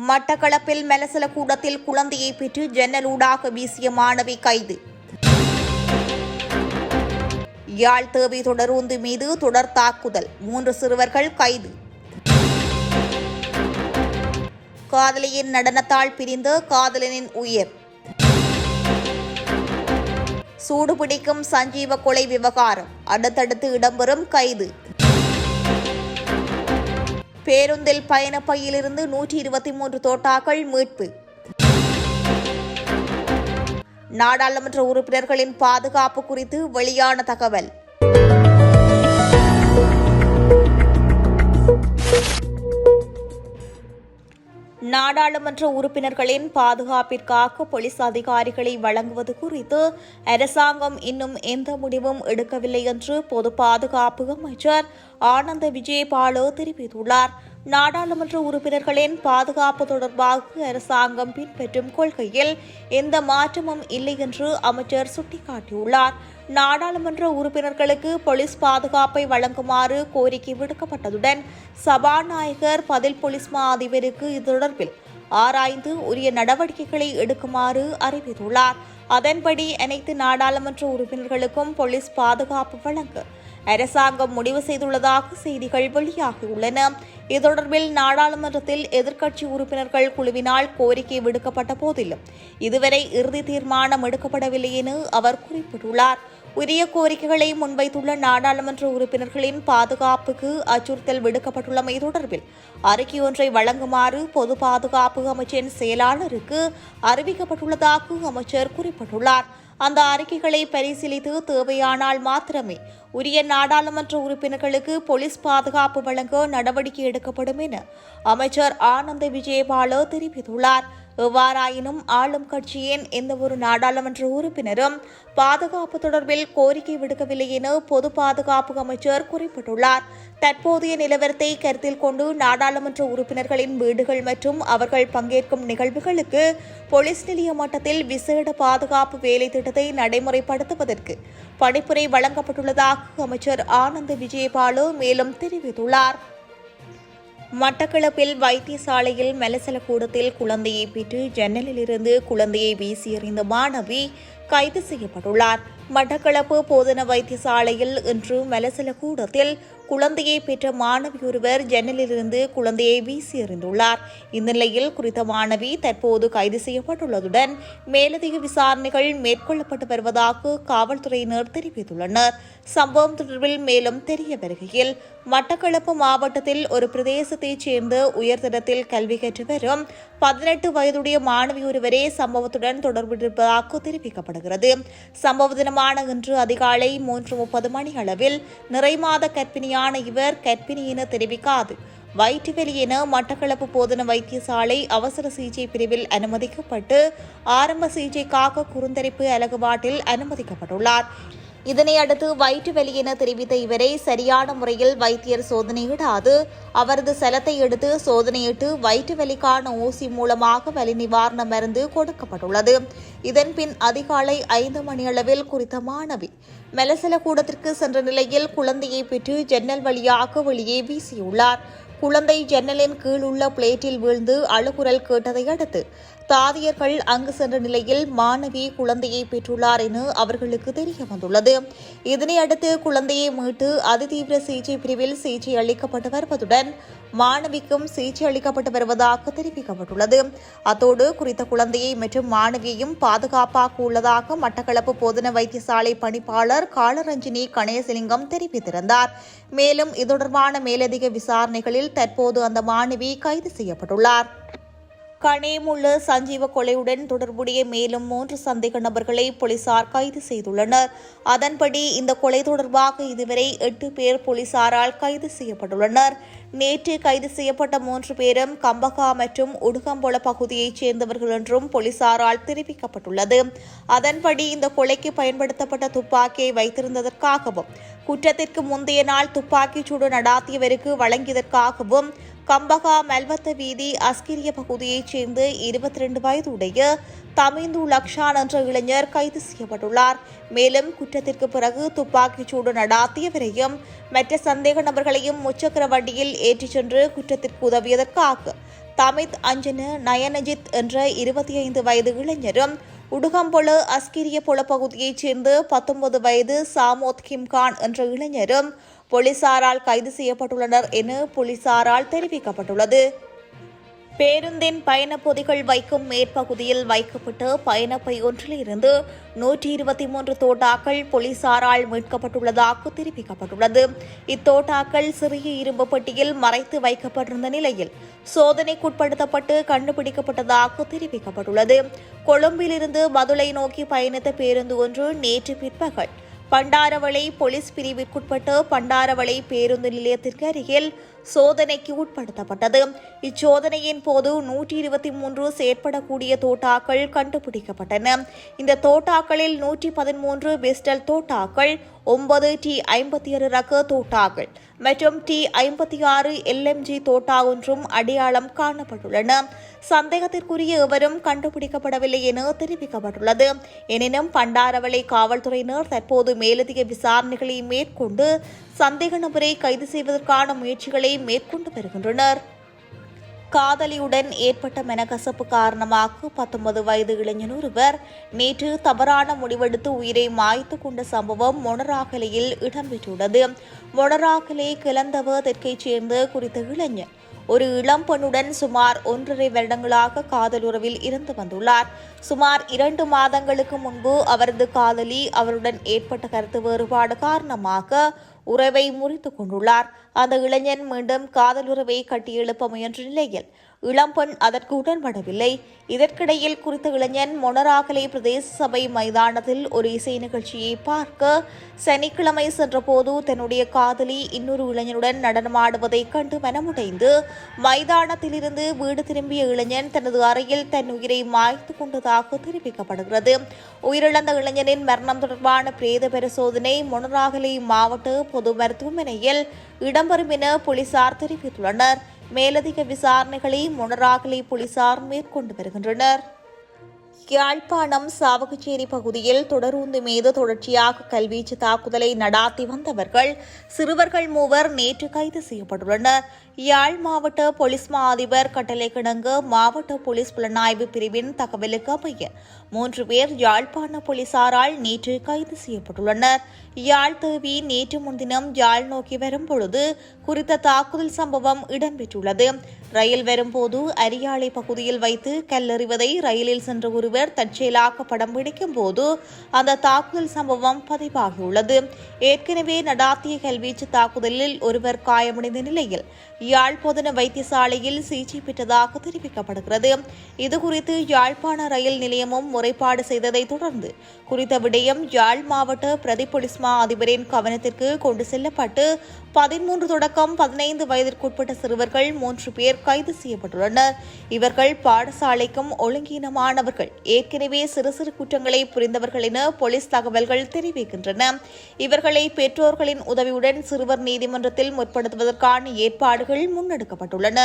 மட்டக்களப்பில் மெலசல கூடத்தில் குழந்தையை பெற்று ஜன்னலூடாக வீசிய மாணவி கைது. யாழ் தேவை தொடருந்து மீது தொடர் தாக்குதல். மூன்று சிறுவர்கள் கைது. காதலியின் நடனத்தால் பிரிந்து காதலனின் உயிர். சூடுபிடிக்கும் சஞ்சீவ கொலை விவகாரம். அடுத்தடுத்து இடம்பெறும் கைது. பேருந்தில் பயணப்பையிலிருந்து நூற்றி இருபத்தி மூன்று தோட்டாக்கள் மீட்பு. நாடாளுமன்ற உறுப்பினர்களின் பாதுகாப்பு குறித்து வெளியான தகவல். நாடாளுமன்ற உறுப்பினர்களின் பாதுகாப்பிற்காக போலீஸ் அதிகாரிகளை வழங்குவது குறித்து அரசாங்கம் இன்னும் எந்த முடிவும் எடுக்கவில்லை என்று பொது பாதுகாப்பு அமைச்சர் ஆனந்த விஜயபாலோ தெரிவித்துள்ளார். நாடாளுமன்ற உறுப்பினர்களின் பாதுகாப்பு தொடர்பாக அரசாங்கம் பின்பற்றும் கொள்கையில் எந்த மாற்றமும் இல்லை என்று அமைச்சர் சுட்டிக்காட்டியுள்ளார். நாடாளுமன்ற உறுப்பினர்களுக்கு போலீஸ் பாதுகாப்பை வழங்குமாறு கோரிக்கை விடுக்கப்பட்டதுடன் சபாநாயகர் பதில் போலீஸ் மா அதிபருக்கு இது தொடர்பில் ஆராய்ந்து உரிய நடவடிக்கைகளை எடுக்குமாறு அறிவித்துள்ளார். அதன்படி அனைத்து நாடாளுமன்ற உறுப்பினர்களுக்கும் போலீஸ் பாதுகாப்பு வழங்க அரசாங்கம் முடிவு செய்துள்ளதாக செய்திகள் வெளியாகியுள்ளன. இது தொடர்பில் நாடாளுமன்றத்தில் எதிர்க்கட்சி உறுப்பினர்கள் குழுவினால் கோரிக்கை விடுக்கப்பட்ட போதிலும் இதுவரை இறுதி தீர்மானம் எடுக்கப்படவில்லை என அவர் குறிப்பிட்டுள்ளார். உரிய கோரிக்கைகளை முன்வைத்துள்ள நாடாளுமன்ற உறுப்பினர்களின் பாதுகாப்புக்கு அச்சுறுத்தல் விடுக்கப்பட்டுள்ளமை தொடர்பில் அறிக்கை ஒன்றை வழங்குமாறு பொது பாதுகாப்பு அமைச்சின் செயலாளருக்கு அறிவிக்கப்பட்டுள்ளதாக அமைச்சர் குறிப்பிட்டுள்ளார். அந்த அறிக்கைகளை பரிசீலித்து தேவையானால் மாத்திரமே உரிய நாடாளுமன்ற உறுப்பினர்களுக்கு போலீஸ் பாதுகாப்பு வழங்க நடவடிக்கை எடுக்கப்படும் என அமைச்சர் ஆனந்த விஜயபால தெரிவித்துள்ளார். எவ்வாறாயினும் ஆளும் கட்சியின் எந்தவொரு நாடாளுமன்ற உறுப்பினரும் பாதுகாப்பு தொடர்பில் கோரிக்கை விடுக்கவில்லை என பொது பாதுகாப்பு அமைச்சர் குறிப்பிட்டுள்ளார். தற்போதைய நிலவரத்தை கருத்தில் கொண்டு நாடாளுமன்ற உறுப்பினர்களின் வீடுகள் மற்றும் அவர்கள் பங்கேற்கும் நிகழ்வுகளுக்கு போலீஸ் நிலைய மட்டத்தில் விசேட பாதுகாப்பு வேலை திட்டத்தை நடைமுறைப்படுத்துவதற்கு பணிப்புரை வழங்கப்பட்டுள்ளதாக அமைச்சர் ஆனந்த் விஜயபாலு மேலும் தெரிவித்துள்ளார். மட்டக்களப்பில் வைத்தியசாலையில் மெலசல கூடத்தில் குழந்தையை பெற்று ஜன்னலிலிருந்து குழந்தையை வீசியறிந்த மாணவி கைது செய்யப்பட்டுள்ளார். மட்டக்களப்பு போதன வைத்தியசாலையில் இன்று மெலசல கூடத்தில் குழந்தையை பெற்ற மாணவி ஒருவர் ஜன்னலிலிருந்து குழந்தையை வீசி எறிந்துள்ளார். இந்நிலையில் குறித்த மாணவி தற்போது கைது செய்யப்பட்டுள்ளதுடன் மேலதிக விசாரணைகள் மேற்கொள்ளப்பட்டு வருவதாக காவல்துறையினர் தெரிவித்துள்ளனர். சம்பவம் தொடர்பில் மேலும் தெரிய வருகையில் மட்டக்களப்பு மாவட்டத்தில் ஒரு பிரதேசத்தைச் சேர்ந்த உயர்தரத்தில் கல்வி கற்று வரும் பதினெட்டு வயதுடைய மாணவி ஒருவரே சம்பவத்துடன் தொடர்பிட்டிருப்பதாக தெரிவிக்கப்படுகிறது. சம்பவ தினமான இன்று அதிகாலை மூன்று முப்பது மணி அளவில் நிறைமாத கற்பிணியான இவர் கற்பிணி என தெரிவிக்காது. வயிற்றுவெளி என மட்டக்களப்பு போதன வைத்தியசாலை அவசர சிகிச்சை பிரிவில் அனுமதிக்கப்பட்டு ஆரம்ப சிகிச்சைக்காக குறுந்தரிப்பு அலகுபாட்டில் அனுமதிக்கப்பட்டுள்ளார். இதனையடுத்து வயிற்று வலி என தெரிவித்த இவரை சரியான முறையில் வைத்தியர் சோதனையிடாது அவரது சலத்தை எடுத்து சோதனையிட்டு வயிற்று வலிக்கான ஊசி மூலமாக வலி நிவாரண மருந்து கொடுக்கப்பட்டுள்ளது. இதன்பின் அதிகாலை ஐந்து மணியளவில் குறித்த மாணவி மெலசல கூடத்திற்கு சென்ற நிலையில் குழந்தையை பெற்று ஜன்னல் வழியாக வெளியே வீசியுள்ளார். குழந்தை ஜன்னலின் கீழ் உள்ள பிளேட்டில் வீழ்ந்து அழுகுரல் கேட்டதை அடுத்து தாதியர்கள் அங்கு சென்ற நிலையில் மாணவி குழந்தையை பெற்றுள்ளார் என அவர்களுக்கு தெரிய வந்துள்ளது. இதனையடுத்து குழந்தையை மீட்டு அதிதீவிர சிகிச்சை பிரிவில் சிகிச்சை அளிக்கப்பட்டு வருவதுடன் மாணவிக்கும் சிகிச்சை அளிக்கப்பட்டு வருவதாக தெரிவிக்கப்பட்டுள்ளது. அத்தோடு குறித்த குழந்தையை மற்றும் மாணவியையும் பாதுகாப்பாக உள்ளதாக மட்டக்களப்பு போதன வைத்தியசாலை பணிப்பாளர் காலரஞ்சினி கணேசலிங்கம் தெரிவித்திருந்தார். மேலும் இது தொடர்பான மேலதிக விசாரணைகளில் தற்போது அந்த மாணவி கைது செய்யப்பட்டுள்ளார். கனேமுள்ள சஞ்சீவ கொலையுடன் தொடர்புடைய மேலும் மூன்று சந்தேக நபர்களை போலீசார் கைது செய்துள்ளனர். அதன்படி இந்த கொலை தொடர்பாக இதுவரை எட்டு பேர் போலீசாரால் கைது செய்யப்பட்டுள்ளனர். நேற்று கைது செய்யப்பட்ட மூன்று பேரும் கம்பகா மற்றும் உடுகம்பொல பகுதியைச் சேர்ந்தவர்கள் என்றும் போலீசாரால் தெரிவிக்கப்பட்டுள்ளது. அதன்படி இந்த கொலைக்கு பயன்படுத்தப்பட்ட துப்பாக்கியை வைத்திருந்ததற்காகவும் குற்றத்திற்கு முந்தைய நாள் துப்பாக்கிச் சூடு நடாத்தியவருக்கு வழங்கியதற்காகவும் கம்பகா மெல்வத்த வீதி அஸ்கிரிய பகுதியைச் சேர்ந்த இருபத்தி ரெண்டு வயதுடைய தமிந்து லக்ஷான் என்ற இளைஞர் கைது செய்யப்பட்டுள்ளார். மேலும் குற்றத்திற்கு பிறகு துப்பாக்கிச் சூடு நடாத்தியவரையும் மற்ற சந்தேக நபர்களையும் முச்சக்கர வண்டியில் ஏற்றிச் சென்று குற்றத்திற்கு உதவியதற்காக தமித் அஞ்சன நயனஜித் என்ற இருபத்தி ஐந்து வயது இளைஞரும் உடுகம்பொழு அஸ்கிரிய புல பகுதியைச் சேர்ந்த பத்தொன்பது வயது சாமோத் கிம்கான் என்ற இளைஞரும் போலீசாரால் கைது செய்யப்பட்டுள்ளனர் என போலீசாரால் தெரிவிக்கப்பட்டுள்ளது. பேருந்தின் பயணப்பொதிகள் வைக்கும் மேற்பகுதியில் வைக்கப்பட்ட பயணப்பை ஒன்றிலிருந்து நூற்றி இருபத்தி மூன்று தோட்டாக்கள் போலீசாரால் மீட்கப்பட்டுள்ளதாக தெரிவிக்கப்பட்டுள்ளது. இத்தோட்டாக்கள் சிறிய இரும்பு பெட்டியில் மறைத்து வைக்கப்பட்டிருந்த நிலையில் சோதனைக்குட்படுத்தப்பட்டு கண்டுபிடிக்கப்பட்டதாக தெரிவிக்கப்பட்டுள்ளது. கொழும்பிலிருந்து மதுளை நோக்கி பயணித்த பேருந்து ஒன்று நேற்று பிற்பகல் பண்டாரவளை போலீஸ் பிரிவிற்குட்பட்ட பண்டாரவளை பேருந்து நிலையத்திற்கு அருகில் சோதனைக்கு உட்படுத்தப்பட்டது. இச்சோதனையின் போது நூற்றி இருபத்தி மூன்று செயற்படக்கூடிய தோட்டாக்கள் கண்டுபிடிக்கப்பட்டன. இந்த தோட்டாக்களில் நூற்றி பதிமூன்று பிஸ்டல் தோட்டாக்கள் ஒன்பது டி ஐம்பத்தி ஆறு ரக தோட்டாக்கள் மற்றும் டி ஐம்பத்தி ஆறு எல்எம்ஜி தோட்டா ஒன்றும் அடையாளம் காணப்பட்டுள்ளன. சந்தேகத்திற்குரிய எவரும் கண்டுபிடிக்கப்படவில்லை என தெரிவிக்கப்பட்டுள்ளது. எனினும் பண்டாரவளை காவல்துறையினர் தற்போது மேலதிக விசாரணைகளை மேற்கொண்டு சந்தேக நபரை கைது செய்வதற்கான முயற்சிகளை மேற்கொண்டு வருகின்றனர். காதலியுடன் ஏற்பட்ட மெனக்கசப்பு காரணமாக பத்தொன்பது வயது இளைஞன் ஒருவர் நேற்று தவறான முடிவெடுத்து உயிரை மாய்த்து கொண்ட சம்பவம் மொனராகலையில் இடம்பெற்றுள்ளது. மொனராகலை கிளந்தவ தெற்கைச் சேர்ந்த குறித்த இளைஞன் ஒரு இளம் பெண்ணுடன் சுமார் ஒன்றரை வருடங்களாக காதலுறவில் இருந்து வந்துள்ளார். சுமார் இரண்டு மாதங்களுக்கு முன்பு அவரது காதலி அவருடன் ஏற்பட்ட கருத்து வேறுபாடு காரணமாக உறவை முறித்து கொண்டுள்ளார். அந்த இளைஞன் மீண்டும் காதலுறவை கட்டியெழுப்ப முயன்ற நிலையில் இளம்பெண் அதற்கு உடன்படவில்லை. இதற்கிடையில் குறித்த இளைஞன் மொனராகலை பிரதேச சபை மைதானத்தில் ஒரு இசை நிகழ்ச்சியை பார்க்க சனிக்கிழமை சென்றபோது தன்னுடைய காதலி இன்னொரு இளைஞனுடன் நடனமாடுவதைக் கண்டு மனமுடைந்து மைதானத்திலிருந்து வீடு திரும்பிய இளைஞன் தனது அறையில் தன் உயிரை மாய்த்து கொண்டதாக தெரிவிக்கப்படுகிறது. உயிரிழந்த இளைஞனின் மரணம் தொடர்பான பிரேத பரிசோதனை மொனராகலை மாவட்ட பொது மருத்துவமனையில் இடம்பெறும் என போலீசார் தெரிவித்துள்ளனர். மேலதிக விசாரணைகளை மொனராகலை போலீசார் மேற்கொண்டு வருகின்றனர். யாழ்ப்பாணம் சாவகச்சேரி பகுதியில் தொடருந்து மீது தொடர்ச்சியாக கல்வீச்சு தாக்குதலை நடாத்தி வந்தவர்கள் சிறுவர்கள் மூவர் நேற்று கைது செய்யப்பட்டுள்ளனர். யாழ் மாவட்ட போலீஸ் மா அதிபர் கட்டளை கிணங்க மாவட்ட போலீஸ் புலனாய்வு பிரிவின் தகவலுக்கு அமைய மூன்று பேர் யாழ்ப்பாண போலீசாரால் நேற்று கைது செய்யப்பட்டுள்ளனர். யாழ் தேவி நேற்று முன்தினம் யாழ் நோக்கி வரும் பொழுது குறித்த தாக்குதல் சம்பவம் இடம்பெற்றுள்ளது. ரயில் வரும்போது அரியாலை பகுதியில் வைத்து கல்லறிவதை ரயிலில் சென்ற ஒருவர் ஒருவர் தற்செயலாக படம் பிடிக்கும் போது அந்த தாக்குதல் சம்பவம் பதிவாகியுள்ளது. ஏற்கனவே நடாத்திய கல்வீச்சு தாக்குதலில் ஒருவர் காயமடைந்த நிலையில் யாழ்ப்பாண வைத்தியசாலையில் சிகிச்சை பெற்றதாக தெரிவிக்கப்படுகிறது. இதுகுறித்து யாழ்ப்பாண ரயில் நிலையமும் முறைப்பாடு செய்ததை தொடர்ந்து குறித்த விடயம் யாழ் மாவட்ட பிரதி போலீஸ் மா அதிபரின் கவனத்திற்கு கொண்டு செல்லப்பட்டு பதிமூன்று தொடக்கம் பதினைந்து வயதிற்குட்பட்ட சிறுவர்கள் மூன்று பேர் கைது செய்யப்பட்டுள்ளனர். இவர்கள் பாடசாலைக்கும் ஒழுங்கீனமானவர்கள். ஏற்கனவே சிறு சிறு குற்றங்களை புரிந்தவர்கள் என போலீஸ் தகவல்கள் தெரிவிக்கின்றன. இவர்களை பெற்றோர்களின் உதவியுடன் சிறுவர் நீதிமன்றத்தில் முற்படுத்துவதற்கான ஏற்பாடுகள் முன்னெடுக்கப்பட்டுள்ளன.